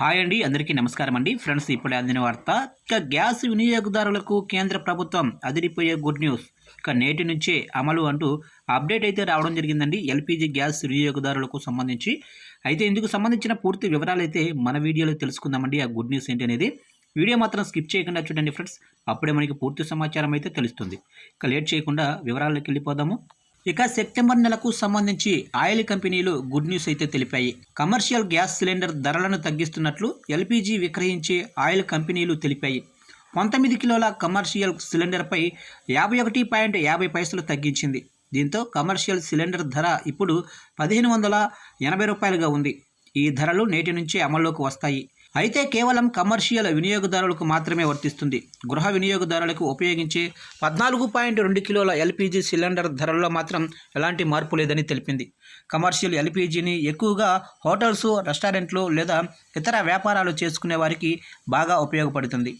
Hi అండి అందరికీ నమస్కారం అండి. ఫ్రెండ్స్ ఇప్పుడే అందిన వార్త ఇక గ్యాస్ వినియోగదారులకు కేంద్ర ప్రభుత్వం అదిరిపోయే గుడ్ న్యూస్. ఇక నేటి నుంచే అమలు అంటూ అప్డేట్ అయితే రావడం జరిగిందండి ఎల్పిజి గ్యాస్ వినియోగదారులకు సంబంధించి. అయితే ఇందుకు సంబంధించిన పూర్తి వివరాలు అయితే మన వీడియోలో తెలుసుకుందామండి. ఆ గుడ్ న్యూస్ ఏంటి అనేది వీడియో మాత్రం స్కిప్ చేయకుండా చూడండి ఫ్రెండ్స్. అప్పుడే మనకి పూర్తి సమాచారం అయితే తెలుస్తుంది. ఇక లేట్ చేయకుండా వివరాల్లోకి వెళ్ళిపోదాము. ఇక సెప్టెంబర్ నెలకు సంబంధించి ఆయిల్ కంపెనీలు గుడ్ న్యూస్ అయితే తెలిపాయి. కమర్షియల్ గ్యాస్ సిలిండర్ ధరలను తగ్గిస్తున్నట్లు ఎల్పిజి విక్రయించే ఆయిల్ కంపెనీలు తెలిపాయి. పంతొమ్మిది కిలోల కమర్షియల్ సిలిండర్పై యాభై ఒకటి పాయింట్ యాభై పైసలు తగ్గించింది. దీంతో కమర్షియల్ సిలిండర్ ధర ఇప్పుడు పదిహేను వందల ఎనభై రూపాయలుగా ఉంది. ఈ ధరలు నేటి నుంచే అమల్లోకి వస్తాయి. అయితే కేవలం కమర్షియల్ వినియోగదారులకు మాత్రమే వర్తిస్తుంది. గృహ వినియోగదారులకు ఉపయోగించే పద్నాలుగు పాయింట్ రెండు కిలోల ఎల్పిజి సిలిండర్ ధరల్లో మాత్రం ఎలాంటి మార్పు లేదని తెలిపింది. కమర్షియల్ ఎల్పిజిని ఎక్కువగా హోటల్స్ రెస్టారెంట్లు లేదా ఇతర వ్యాపారాలు చేసుకునే వారికి బాగా ఉపయోగపడుతుంది.